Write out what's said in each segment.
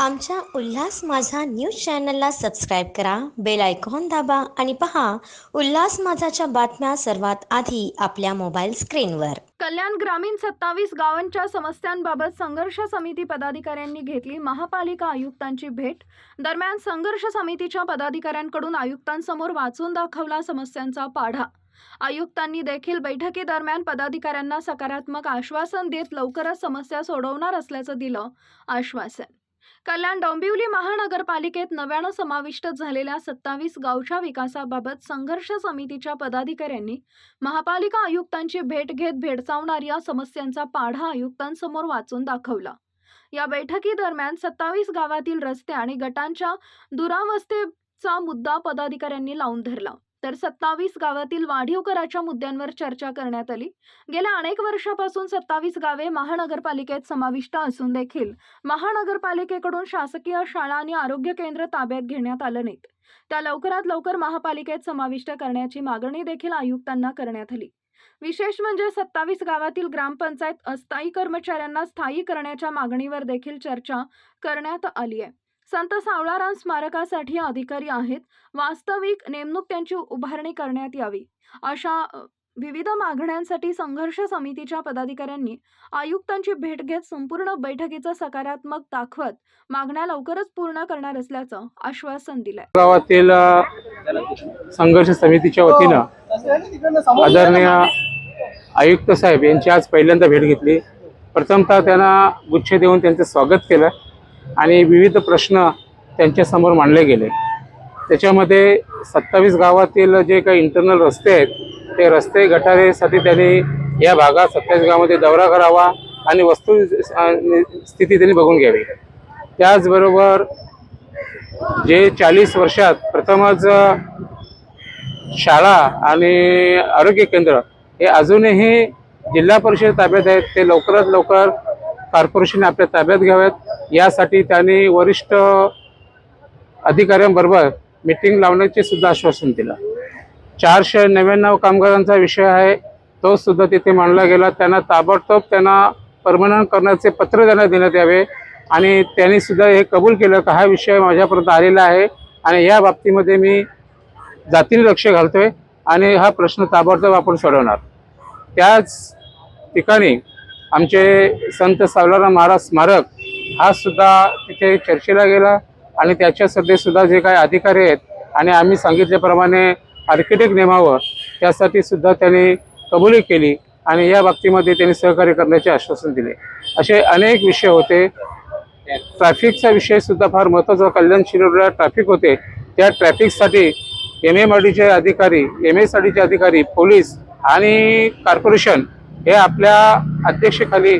आमच्या उल्हास माझा न्यूज चॅनलला सबस्क्राईब करा बेल आयकॉन दाबा आणि पहा उल्हास माझाच्या बातम्या सर्वात आधी आपल्या मोबाईल स्क्रीनवर. कल्याण ग्रामीण सत्तावीस गावांच्या समस्यांबाबत संघर्ष समिती पदाधिकाऱ्यांनी घेतली महापालिका आयुक्तांची भेट. दरम्यान संघर्ष समितीच्या पदाधिकाऱ्यांकडून आयुक्तांसमोर वाचून दाखवला समस्यांचा पाढा. आयुक्तांनी देखील बैठकीदरम्यान पदाधिकाऱ्यांना सकारात्मक आश्वासन देत लवकरच समस्या सोडवणार असल्याचं दिलं आश्वासन. कल्याण डोंबिवली महानगरपालिकेत नव्यानं समाविष्ट झालेल्या सत्तावीस गावच्या विकासाबाबत संघर्ष समितीच्या पदाधिकाऱ्यांनी महापालिका आयुक्तांची भेट घेत भेडसावणाऱ्या समस्यांचा पाढा आयुक्तांसमोर वाचून दाखवला. या बैठकीदरम्यान सत्तावीस गावातील रस्ते आणि गटांच्या दुरावस्थेचा मुद्दा पदाधिकाऱ्यांनी लावून धरला. तर सत्तावीस गावातील वाढीव कराच्या मुद्द्यांवर चर्चा करण्यात आली. गेल्या अनेक वर्षापासून सत्तावीस गावे महानगरपालिकेत समाविष्ट असून देखील महानगरपालिकेकडून शासकीय शाळा आणि आरोग्य केंद्र ताब्यात घेण्यात आलं नाहीत. त्या लवकरात लवकर महापालिकेत समाविष्ट करण्याची मागणी देखील आयुक्तांना करण्यात आली. विशेष म्हणजे सत्तावीस गावातील ग्रामपंचायत अस्थायी कर्मचाऱ्यांना स्थायी करण्याच्या मागणीवर देखील चर्चा करण्यात आली आहे. संत सावळाराम स्मारकासाठी अधिकारी आहेत. वास्तविक नेमणूक त्यांची उभारणी करण्यात यावी. अशा विविध मागण्यांसाठी संघर्ष समितीच्या पदाधिकाऱ्यांनी आयुक्तांची भेट घेत संपूर्ण बैठकीचा सकारात्मक दाखवत मागण्या लवकरच पूर्ण करणार असल्याचं आश्वासन दिलंय. गावातील संघर्ष समितीच्या वतीनं आदरणीय आयुक्त साहेब यांची आज पहिल्यांदा भेट घेतली. प्रथमतः त्यांना गुच्छ देऊन त्यांचं स्वागत केलं. आणि विविध प्रश्न त्यांच्यासमोर मांडले गेले. त्याच्यामध्ये सत्तावीस गावातील जे काही इंटरनल रस्ते आहेत ते रस्ते गटारेसाठी त्यांनी या भागात सत्तावीस गावामध्ये दौरा करावा आणि वस्तू स्थिती त्यांनी बघून घ्यावी. त्याचबरोबर जे चाळीस वर्षात प्रथमच शाळा आणि आरोग्य केंद्र हे अजूनही जिल्हा परिषद ताब्यात आहेत ते लवकरात लवकर कॉर्पोरेशन आपल्या ताब्यात घ्याव्यात यासाठी त्यांनी वरिष्ठ अधिकाऱ्यांबरोबर मिटिंग लावण्याचे सुद्धा आश्वासन दिलं. चारशे नव्याण्णव कामगारांचा विषय आहे तो सुद्धा तिथे मांडला गेला. त्यांना ताबडतोब त्यांना परमनंट करण्याचे पत्र त्यांना देण्यात यावे आणि त्यांनी सुद्धा हे कबूल केलं का हा विषय माझ्यापर्यंत आलेला आहे आणि या बाबतीमध्ये मी जातीने लक्ष घालतोय आणि हा प्रश्न ताबडतोब आपण सोडवणार. त्याच ठिकाणी आमचे संत सावलाराम महाराज स्मारक हा सुद्धा तिथे चर्चेला गेला आणि त्याच्या सध्यासुद्धा जे काही अधिकारी आहेत आणि आम्ही सांगितल्याप्रमाणे आर्किटेक्ट नेमावं त्यासाठी सुद्धा त्यांनी कबुली केली आणि या बाबतीमध्ये त्यांनी सहकार्य करण्याचे आश्वासन दिले. असे अनेक विषय होते. ट्रॅफिकचा विषय सुद्धा फार महत्त्वाचा. कल्याण शिरोडला ट्रॅफिक होते. त्या ट्रॅफिकसाठी एम एम आर डीचे अधिकारी एम एस आर डीचे अधिकारी पोलीस आणि कॉर्पोरेशन हे आपल्या अध्यक्षेखाली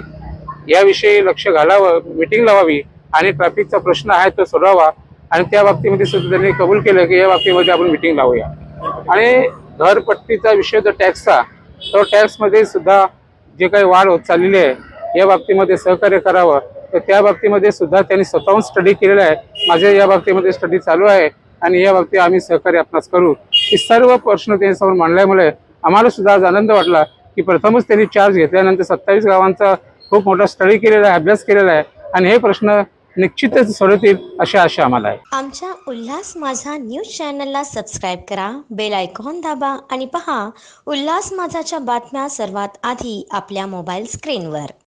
याविषयी लक्ष घालावं मिटिंग लावावी आणि ट्रॅफिकचा प्रश्न आहे तो सोडवावा आणि त्या बाबतीमध्ये सुद्धा त्यांनी कबूल केलं की या बाबतीमध्ये आपण मिटिंग लावूया. आणि घरपट्टीचा विषय जो टॅक्सचा तो टॅक्समध्ये सुद्धा जे काही वाढ होत चाललेली आहे या बाबतीमध्ये सहकार्य करावं. तर त्या बाबतीमध्ये सुद्धा त्यांनी स्वतःहून स्टडी केलेला आहे. माझ्या या बाबतीमध्ये स्टडी चालू आहे आणि या बाबतीत आम्ही सहकार्य आपणास करू. हे सर्व प्रश्न त्यांच्यासमोर मांडल्यामुळे आम्हाला सुद्धा आज आनंद वाटला की प्रथमच त्यांनी चार्ज घेतल्यानंतर सत्तावीस गावांचा खूप मोठा स्टडी केलेला आहे अभ्यास केलेला आहे आणि हे प्रश्न निश्चितच सोडवतील अशी आशा आम्हाला आहे. आमच्या उल्हास माझा न्यूज चॅनलला सबस्क्राईब करा बेल आयकॉन दाबा आणि पहा उल्हास माझाच्या बातम्या सर्वात आधी आपल्या मोबाईल स्क्रीनवर.